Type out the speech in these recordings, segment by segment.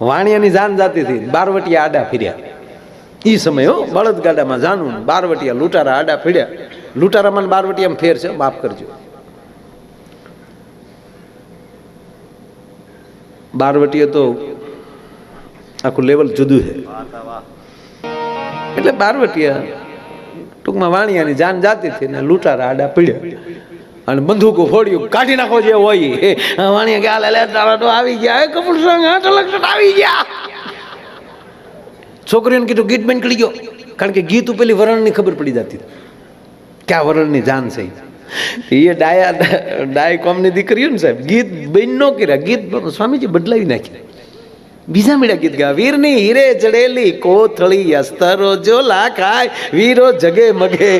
વાણિયાની જાન જાતી હતી બારવટિયા આડા ફર્યા. એ સમય હો, બળદગાડામાં જાનું બારવટિયા લૂંટારા આડા ફર્યા. લૂંટારામાં બારવટિયામાં ફેર છે, માફ કરજો. બારવટીએ તો આખું લેવલ જુદું છે. એટલે બારવટીયા ટૂંકમાં વાણિયાની જાન જાતી હતી ને લૂંટારા આડા પડ્યા અને બંદૂકો ફોડ્યું. કાઢી નાખો જે હોય. એ. વાણિયા કે લે, તારા તો આવી ગયા. હે કપૂર સંઘ, આઠ લક્ષ આવી ગયા. છોકરીઓને કીધું, ગીત બેન કરી ગયો કારણ કે ગીત પેલી વરણની ખબર પડી જતી. ક્યાં વરણની જાન છે એ ડાયા ડાય કોમની દીકરીઓ ને સાહેબ, ગીત બેન નો કર્યા. ગીત સ્વામીજી બદલાવી નાખ્યા. બીજા મીડા ગીત ગયા વીરની હીરે જડેલી કોથળી અસ્તરો જોલા ખાય વીરો જગે મગે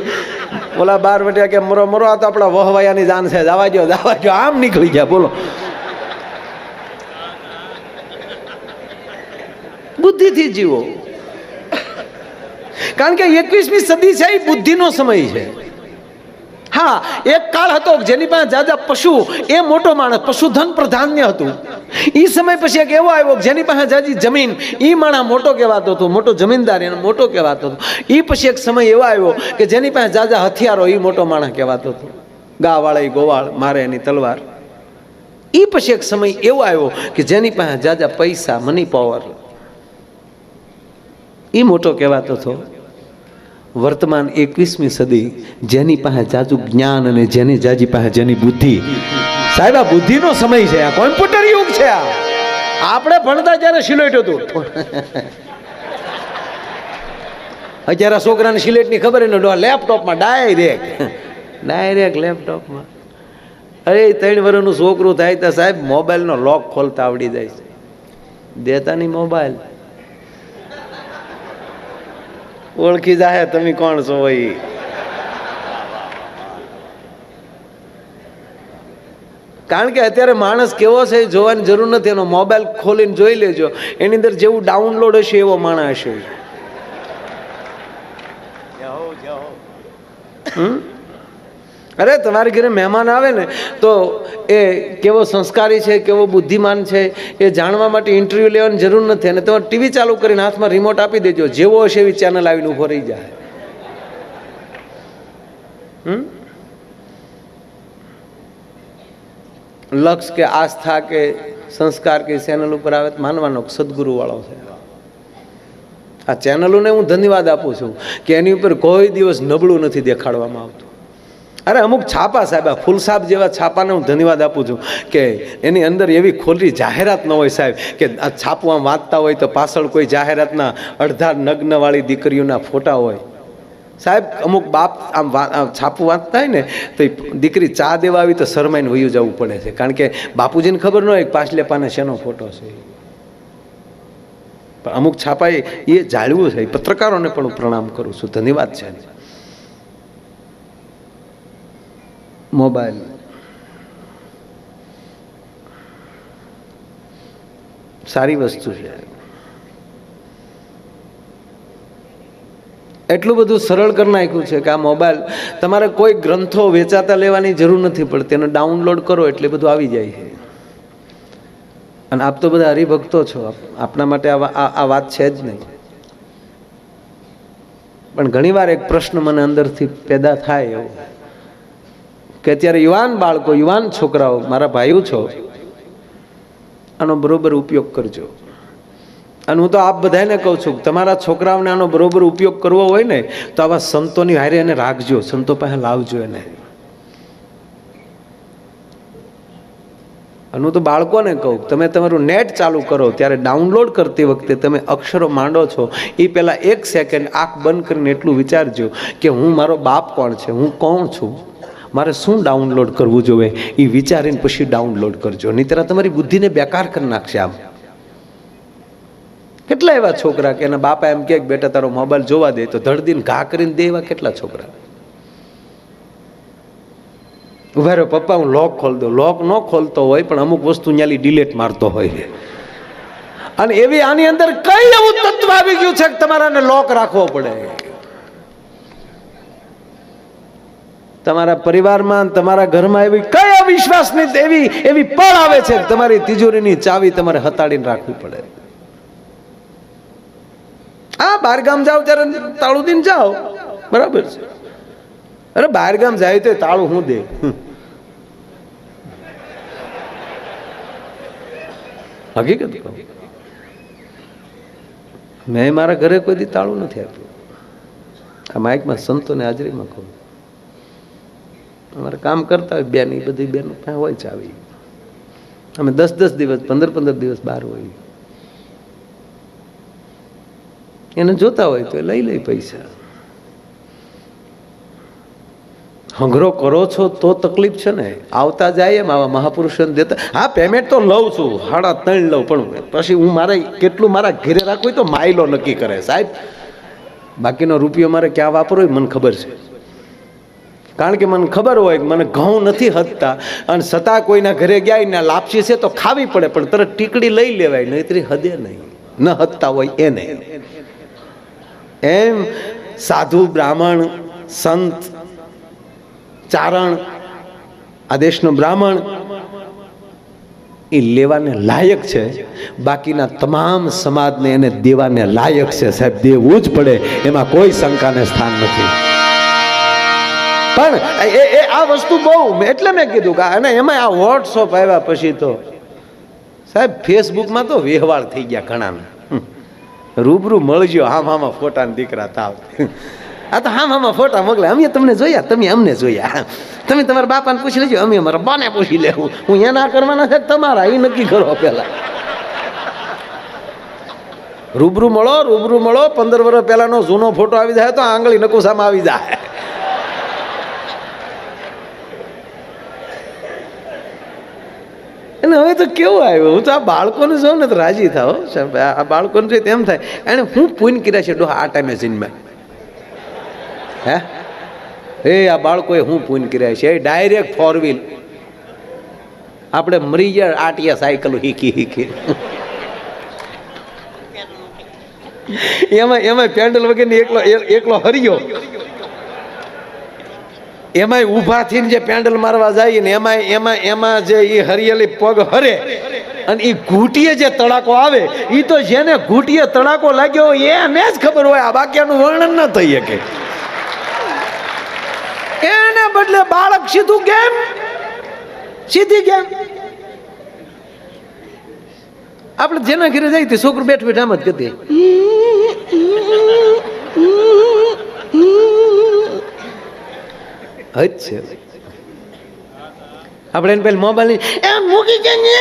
ઓલા બાર વટ્યા કે મરો મરો આ તો આપણા વહવાયાની જાન છે જવા ગયો જવા ગયો આમ નીકળી ગયા બોલો બુદ્ધિથી જીવો કારણ કે એકવીસમી સદી છે એ બુદ્ધિનો સમય છે હા એક કાળ હતો જેની પાસે જાજા પશુ એ મોટો માણસ પશુધન પ્રધાન્ય હતું એ સમય પછી એક એવો આવ્યો જેની પાસે જાજી જમીન એ માણા મોટો કહેવાતો હતો, મોટો જમીનદાર એનો મોટો કહેવાતો હતો. એ પછી એક સમય એવો આવ્યો કે જેની પાસે જાજા હથિયારો એ મોટો માણસ કહેવાતો હતો. ગાવાળા, ગોવાળ, મારે એની તલવાર. એ પછી એક સમય એવો આવ્યો કે જેની પાસે જાજા પૈસા મની પાવર એ મોટો કહેવાતો હતો. વર્તમાન એકવીસમી સદી જેની પાસે જાજુ જ્ઞાન અને જેની જાજી પાસે જેની બુદ્ધિ સાહેબ, આ બુદ્ધિનો સમય છે, આ કોમ્પ્યુટર યુગ છે આ. આપણે ભણતા જ્યારે સિલેટ હતું. અત્યારે છોકરાને સિલેટની ખબર ને લેપટોપમાં ડાયરેક્ટ. ડાયરેક્ટ લેપટોપમાં. અરે ત્રણ વર્ષનું છોકરું થાય તો સાહેબ, મોબાઈલનો લોક ખોલતા આવડી જાય છે. દેતા નહીં મોબાઈલ. ઓળખી જાય તમે કોણ છો ભાઈ કારણ કે અત્યારે માણસ કેવો છે જોવાની જરૂર નથી. એનો મોબાઈલ ખોલીને જોઈ લેજો. એની અંદર જેવું ડાઉનલોડ હશે, એવો માણસ હશે? અરે, તમારી ઘરે મહેમાન આવે ને, તો એ કેવો સંસ્કારી છે, કેવો બુદ્ધિમાન છે, એ જાણવા માટે ઇન્ટરવ્યૂ લેવાની જરૂર નથી. અને તમારે ટીવી ચાલુ કરીને હાથમાં રિમોટ આપી દેજો. જેવો હશે એવી ચેનલ આવીને ઊભો રહી જાય. હમ? લક્ષ કે આસ્થા કે સંસ્કાર કે ચેનલ ઉપર આવે માનવાનો કે સદગુરુ વાળો છે. આ ચેનલોને હું ધન્યવાદ આપું છું કે એની ઉપર કોઈ દિવસ નબળું નથી દેખાડવામાં આવતું. અરે અમુક છાપા સાહેબ, આ ફૂલસાબ જેવા છાપાને હું ધન્યવાદ આપું છું કે એની અંદર એવી ખોટી જાહેરાત ન હોય સાહેબ કે આ છાપવા વાંચતા હોય તો પાછળ કોઈ જાહેરાતના અડધા નગ્નવાળી દીકરીઓના ફોટા હોય. સાહેબ, અમુક બાપ આમ છાપું વાંચતા હોય ને, તો દીકરી ચા દેવા આવી તો શરમાઈને વયું જવું પડે છે. કારણ કે બાપુજીને ખબર ન હોય પાછલે પાને શેનો ફોટો છે. અમુક છાપાએ એ જાળવું છે. પત્રકારોને પણ હું પ્રણામ કરું છું. ધન્યવાદ છે. મોબાઈલ. સારી વસ્તુ છે. એટલું બધું સરળ કરી નાખ્યું છે કે આ મોબાઈલ તમારે કોઈ ગ્રંથો વેચાતા લેવાની જરૂર નથી પડતી. એને ડાઉનલોડ કરો એટલે બધું આવી જાય છે. અને આપ તો બધા હરિભક્તો છો. આપ- આપના માટે આ વાત છે જ નહીં. પણ ઘણીવાર એક પ્રશ્ન મને અંદરથી પેદા થાય એવો કે અત્યારે યુવાન બાળકો, યુવાન છોકરાઓ, મારા ભાઈઓ છો, આનો બરોબર ઉપયોગ કરજો. અને હું તો આપ બધાને કહું છું તમારા છોકરાઓને આનો બરોબર ઉપયોગ કરવો હોય ને, તો આવા સંતોની હારે એને રાખજો, સંતો પાસે લાવજો એને. અને હું તો બાળકોને કહું તમે તમારું નેટ ચાલુ કરો, ત્યારે ડાઉનલોડ કરતી વખતે તમે અક્ષરો માંડો છો, એ પહેલાં એક સેકન્ડ આંખ બંધ કરીને એટલું વિચારજો કે હું મારો બાપ કોણ છે, હું કોણ છું? મારે શું ડાઉનલોડ કરવું જોઈએ એ વિચારીને પછી ડાઉનલોડ કરજો આ તમારી બુદ્ધિને બેકાર કરી નાખશે આમ. કેટલા એવા છોકરા કે એના બાપા એમ કે, બેટા, તારો મોબાઈલ જોવા દે. તો ધડદીને ઘા કરીને દે એવા કેટલા છોકરા? ઊભા રહ્યો પપ્પા, હું લોક ખોલ દઉં. લોક ન ખોલતો હોય, પણ અમુક વસ્તુ ન્યાલી ડિલેટ મારતો હોય અને એવી આની અંદર કઈ એવું તત્વ આવી ગયું છે કે તમારાને લોક રાખવો પડે? તમારા પરિવારમાં તમારા ઘરમાં એવી કઈ અવિશ્વાસની એવી એવી પળ આવે છે તમારી તિજોરીની ચાવી તમારે હતાડીને રાખવી પડે? હા બહાર ગામ જાઓ ત્યારે તાળું દઈને જાઓ. બરાબર છે. અરે બહાર ગામ જાય તો તાળું હું દે. હકીકત કહું. મેં મારા ઘરે કોઈ દી તાળું નથી આપ્યું. આ માઇકમાં સંતોને હાજરીમાં કહું. અમારે કામ કરતા હોય બેન, એ બધી બેન હોય આવી. અમે દસ દસ દિવસ, પંદર પંદર દિવસ બહાર હોય એને જોતા હોય તો લઈ લે પૈસા. હંગરો કરો છો તો તકલીફ છે ને. આવતા જાય એમ આવા મહાપુરુષોને દેતા. હા પેમેન્ટ તો લઉં છું, હાડા ત્રણ લઉં, પણ પછી હું મારે કેટલું મારા ઘરે રાખવું તો માઇલો નક્કી કરે. સાહેબ, બાકીનો રૂપિયો મારે ક્યાં વાપરવો મને ખબર છે. કારણ કે મને ખબર હોય મને ઘઉં નથી હદતા અને છતાં કોઈના ઘરે ગયા ને લાપસી છે તો ખાવી પડે, પણ તરત ટીકડી લઈ લેવાય, નહીતરી હદે નહીં. ન હદતા હોય એને. એમ સાધુ, બ્રાહ્મણ, સંત, ચારણ, આ દેશનો બ્રાહ્મણ, એ લેવાને લાયક છે. બાકીના તમામ સમાજને એને દેવાને લાયક છે. સાહેબ, દેવું જ પડે, એમાં કોઈ શંકાને સ્થાન નથી. પણ એ એ, આ વસ્તુ બહુ એટલે મેં કીધું કે અને એમાં આ વોટ્સઅપ આવ્યા પછી તો, સાહેબ ફેસબુકમાં તો વ્યવહાર થઈ ગયા ઘણાના. રૂબરૂ મળજો, હામ આમાં ફોટા દીકરા તાવ આ તો આમ આમાં ફોટા મોકલે અમે તમને જોયા, તમે અમને જોયા. તમે તમારા બાપાને પૂછી લેજો, અમે અમારા બાને પૂછી લેવું. હું એના કરવાના છે, તમારા એ નક્કી કરો પેલા રૂબરૂ મળો રૂબરૂ મળો. પંદર વર્ષ પહેલાનો જૂનો ફોટો આવી જાય તો આંગળી નકુસામાં આવી જાય. અને હવે તો કેવું આવ્યું? હું તો આ બાળકોને જોઉં ને તો રાજી થાવ આ બાળકોને જોઈ તેમ થાય. એને હું પૂન કર્યા છે? ડોહા, આ ટાઈમે જીનમાં હે? એ, આ બાળકોએ હું પૂન કર્યા છે? ડાયરેક્ટ ફોર વ્હીલ આપણે મરી ગયા, આટિયા સાયકલ હીકી હીકી એમાં એમાં પેન્ડલ વગેરે એકલો એ- એકલો હરિયો. એમાંય ઊભા થઈને જે પેન્ડલ મારવા જાય ને એમાં એમાં એમાં જે એ હરિયેલી પગ હરે અને એ ઘૂંટીએ જે તડાકો આવે એ તો જેને ઘૂંટીએ તડાકો લાગ્યો હોય એને જ ખબર હોય, આ બાકીનું વર્ણન ન થઈ શકે. એને બદલે બાળક સીધું કેમ? સીધી કેમ? આપણે જેના ઘરે જાય તે છોકરું બેઠ બેઠ આમ જ કરતી હજ છે. આપણે એને પેલા મોબાઈલની એ મૂકી છે ને!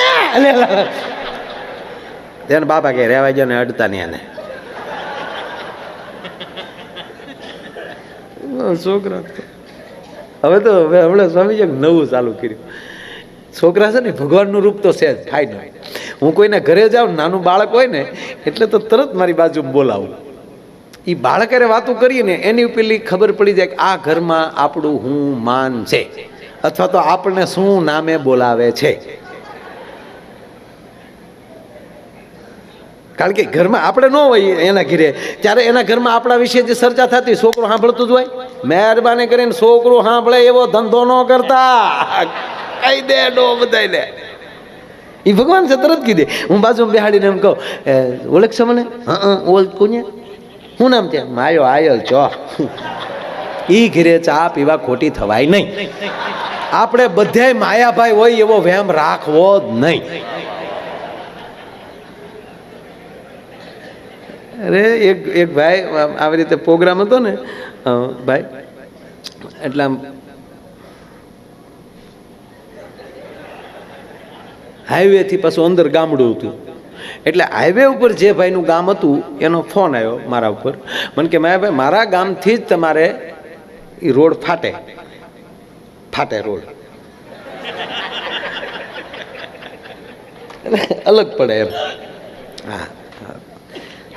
તેને બાપા કે રહેવા જો ને અડતા નહીં એને. છોકરા હવે તો હવે હમણાં સ્વામીજી નવું ચાલુ કર્યું. છોકરા છે ને ભગવાનનું રૂપ તો છે જ થાય ને હું કોઈના ઘરે જાઉં નાનું બાળક હોય ને એટલે તો તરત મારી બાજુ બોલાવું. એ બાળકરે વાતો કરીએ ને એની પેલી ખબર પડી જાય કે આ ઘરમાં આપણું હું માન છે. અથવા તો આપણને શું નામે બોલાવે છે. કારણ કે ઘરમાં આપણે ન હોય એના ઘરે. ત્યારે એના ઘરમાં આપણા વિશે જે ચર્ચા થતી છોકરો સાંભળતું જ હોય. મહેરબાની કરીને છોકરો સાંભળે એવો ધંધો ન કરતા. કહી દે ડો બધાય લે એ ભગવાન છે તરત કીધે. હું બાજુ બેહાડીને એમ કહું "એ, ઓળખશો મને? હા ઓલ કોને શું નામ ત્યાં? માયો આયલ ચો ઈ ઘીરે ચા પીવા ખોટી થવાય નહીં. આપણે બધાય માયાભાઈ હોય એવો વહેમ રાખવો જ નહીં. અરે, એક એક ભાઈ આવી રીતે પ્રોગ્રામ હતો ને ભાઈ, એટલે આમ હાઈવેથી પાછું અંદર ગામડું હતું. એટલે હાઈવે ઉપર જે ભાઈનું ગામ હતું, એનો ફોન આવ્યો મારા ઉપર. મને કે મેં ભાઈ મારા ગામથી જ તમારે એ રોડ ફાટે. ફાટે રોડ. અલગ પડે એમ. હા.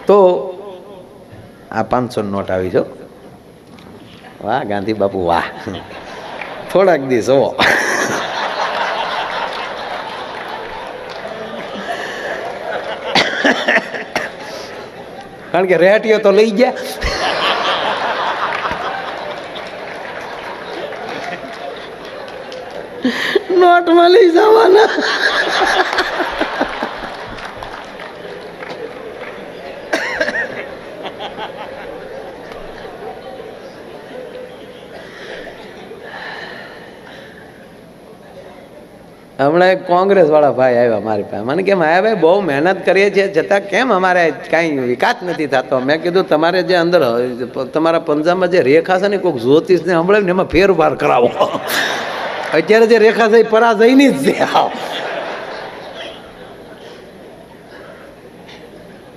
તો આ પાંચસો નોટ આવી જો વાહ, ગાંધી બાપુ, વાહ. થોડાક દિવસ હો કારણ કે રેહટીઓ તો લઈ ગયા. નોટમાં લઈ જવાના. હમણાં એક કોંગ્રેસ વાળા ભાઈ આવ્યા મારી પાસે. મને કેમ આયા ભાઈ, બહુ મહેનત કરીએ છીએ છતાં કેમ અમારે કાંઈ વિકાસ નથી થતો? મેં કીધું, તમારે જે અંદર, તમારા પંજાબમાં જે રેખા છે ને, કોઈક જ્યોતિષને સંભળાય ને, એમાં ફેરફાર કરાવો. અત્યારે જે રેખા છે, એ પરાજયની જ છે.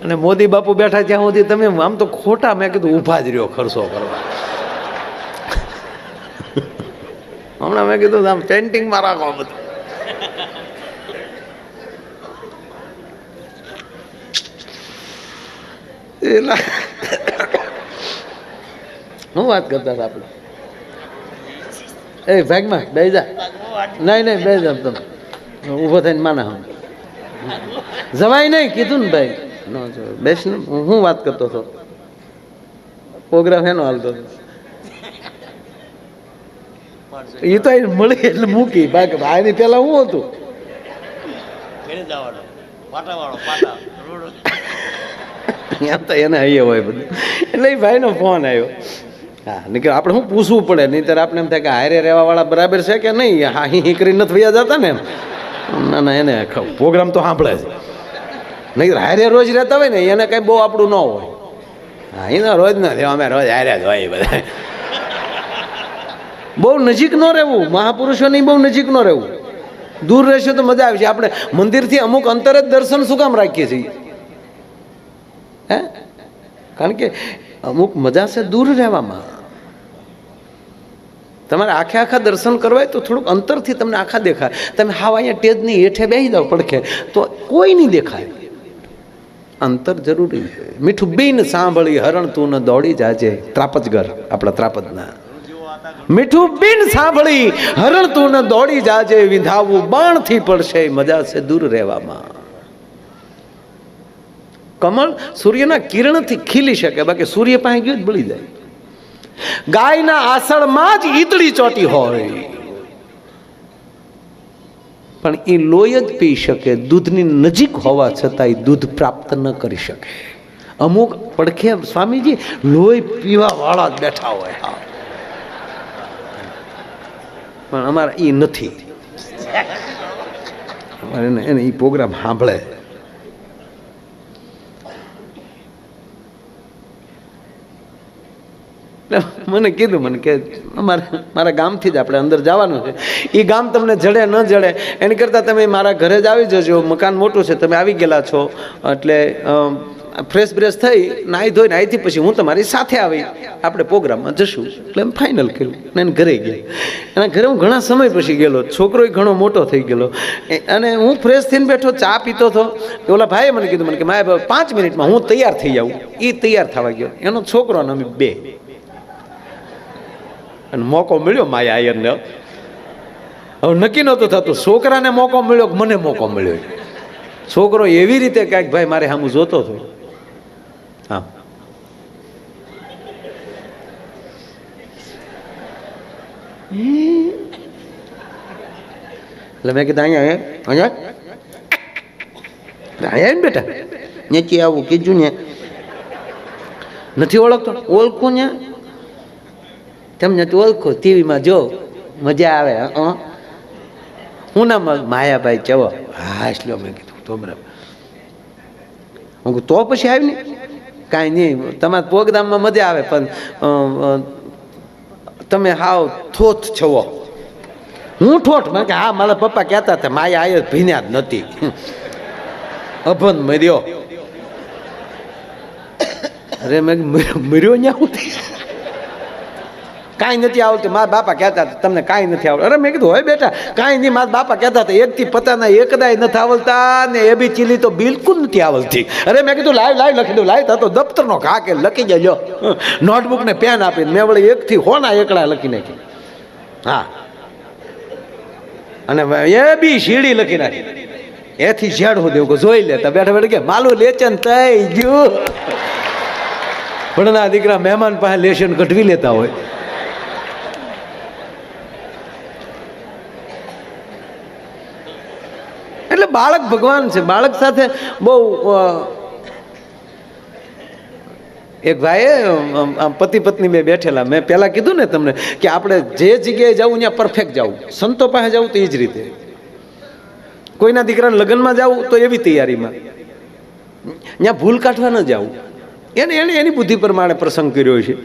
અને મોદી બાપુ બેઠા ત્યાં સુધી તમે આમ તો ખોટા, મેં કીધું, ઊભા જ રહ્યો ખર્ચો કરવા. હમણાં મેં કીધું, આમ પેન્ટિંગમાં રાખો બધું. એલા. હું વાત કરતા હતા આપણે? એ ભાગમાં બે જા. નહીં નહીં બે જા તમે. ઊભો થઈને માના હમ જવાય નહીં કીધું ને ભાઈ. ન બેસ ને. હું હું વાત કરતો હતો. પ્રોગ્રામ એનો હાલતો હતો. એ તો અહીં મળી એટલે મૂકી. બાકી આની પેલા હું હતું ઘરે જવાનો પાટાવાળો પાટા રોડ એમ તો એને અહીંયા હોય બધું. એટલે એ ભાઈનો ફોન આવ્યો હા નીકળ આપણે શું પૂછવું પડે? નહીંતર આપણે એમ થાય કે હારે રહેવાવાળા બરાબર છે કે નહીં? હા હિ કરીને નથી વયા જતા ને એમ. ના ના એને પ્રોગ્રામ તો સાંભળે છે. નહીં હારે રોજ રહેતા હોય ને એને કંઈ બહુ આપણું ન હોય. હા એના રોજ નથી અમે રોજ હારે જ હોય બધા. બહુ નજીક ન રહેવું. મહાપુરુષોની બહુ નજીક ન રહેવું. દૂર રહેશે તો મજા આવશે આપણે મંદિરથી અમુક અંતરે જ દર્શન શું કામ રાખીએ છીએ? કારણ કે અમુક મજા છે દૂર રહેવામાં. તમારે આખે આખા દર્શન કરવા તો થોડુંક અંતરથી તમને આખા દેખાય. તમે હાવ અહીંયા ટેજની હેઠે બેસી જાઓ પડખે, તો કોઈ નહીં દેખાય. અંતર જરૂરી છે. મીઠું બીન સાંભળી હરણ તું ન દોડી જાજે. ત્રાપજગર આપણા ત્રાપજના મીઠું બીન સાંભળી હરણ તું ન દોડી જાજે. વિંધાવું બાણથી પડશે. મજા છે દૂર રહેવામાં. કમળ સૂર્યના કિરણથી ખીલી શકે, બાકી સૂર્ય પાસે ગયું જ બળી જાય. ગાયના આસળમાં જ ઈતળી ચોટી હોય. પણ એ લોહી જ પી શકે, દૂધની નજીક હોવા છતાં એ દૂધ પ્રાપ્ત ન કરી શકે. અમુક પડખે સ્વામીજી લોહી પીવા વાળા જ બેઠા હોય, હા. પણ અમારા એ નથી. એને એ પ્રોગ્રામ સાંભળે. એટલે મને કીધું, મને કે અમારે, મારા ગામથી જ આપણે અંદર જવાનું છે. એ ગામ તમને જડે ન જડે, એની કરતાં તમે મારા ઘરે જ આવી જજો, મકાન મોટું છે, તમે આવી ગયેલા છો. એટલે ફ્રેશ બ્રેશ થઈ, નાહી ધોઈને અહીંથી પછી હું તમારી સાથે આવી. આપણે પ્રોગ્રામમાં જશું. એટલે એમ ફાઇનલ કર્યું. એને ઘરે ગયા એના ઘરે હું ઘણા સમય પછી ગયેલો. છોકરો ઘણો મોટો થઈ ગયેલો. અને હું ફ્રેશ થઈને બેઠો, ચા પીતો હતો. ઓલા ભાઈએ મને કીધું, મને કે, માય, પાંચ મિનિટમાં હું તૈયાર થઈ જાઉં એ તૈયાર થવા ગયો. એનો છોકરો અને અમે બે. અને મોકો મળ્યો માયા આયરને. હવે નક્કી નહોતું થતું, છોકરાને મોકો મળ્યો કે મને મોકો મળ્યો? છોકરો એવી રીતે કાંઈક ભાઈ, મારે સામું જોતો હતો. હા. એટલે મેં કીધું, અહીંયા અહીંયા અહીંયા. ને બેટા નીચે આવું કીધું ને. નથી ઓળખતો. ઓળખું ને? તમને તો ઓળખો, ટીવીમાં જો, મજા આવે, હં? નામ માયાભાઈ ચવો? હા, એટલે મેં કીધું, તો બરાબર. તો પછી આવી ને? કાંઈ નહીં, તમારા પ્રોગ્રામમાં મજા આવે, પણ તમે હાવ થોથ છવો. હું ઠોઠ? મેં કે હા, મારા પપ્પા કહેતા હતા, માયા આયર ભીન્યા જ નથી. અભન મર્યો. અરે, મેં મર્યો ન્યા હું કાંઈ નથી આવડતું. મારા બાપા કહેતા હતા, તમને કાંઈ નથી આવડતું. અરે મેં કીધું, હોય બેટા, કાંઈ નહીં. મારા બાપા કહેતા હતા, એકથી પતાના એકદાય નથી આવડતા ને એ બી ચીલી તો બિલકુલ નથી આવડતી. અરે મેં કીધું લાઈવ લાઈવ લખી દઉં લાઈવ તો દફતરનો ઘા કે લખી જજો નોટબુક ને પેન આપીને મેં વળી એકથી હોના એકડા લખી નાખી. હા. અને એ બી શીડી લખી નાખી. એથી ઝેડ હું દેવું જોઈ લેતા બેઠા બેઠા કે માલું લેચન થઈ ગયું. ભણના દીકરા મહેમાન પાસે લેશન કઢવી લેતા હોય. બાળક ભગવાન છે. બાળક સાથે બહુ એક ભાઈએ પતિ પત્ની બે બેઠેલા. મેં પહેલાં કીધું ને તમને કે આપણે જે જગ્યાએ જવું ત્યાં પરફેક્ટ જવું. સંતો પાસે જવું તો એ જ રીતે. કોઈના દીકરાને લગ્નમાં જવું તો એવી તૈયારીમાં. ત્યાં ભૂલ કાઢવા ન જવું. એને એને એની બુદ્ધિ પ્રમાણે પ્રસંગ કર્યો છે.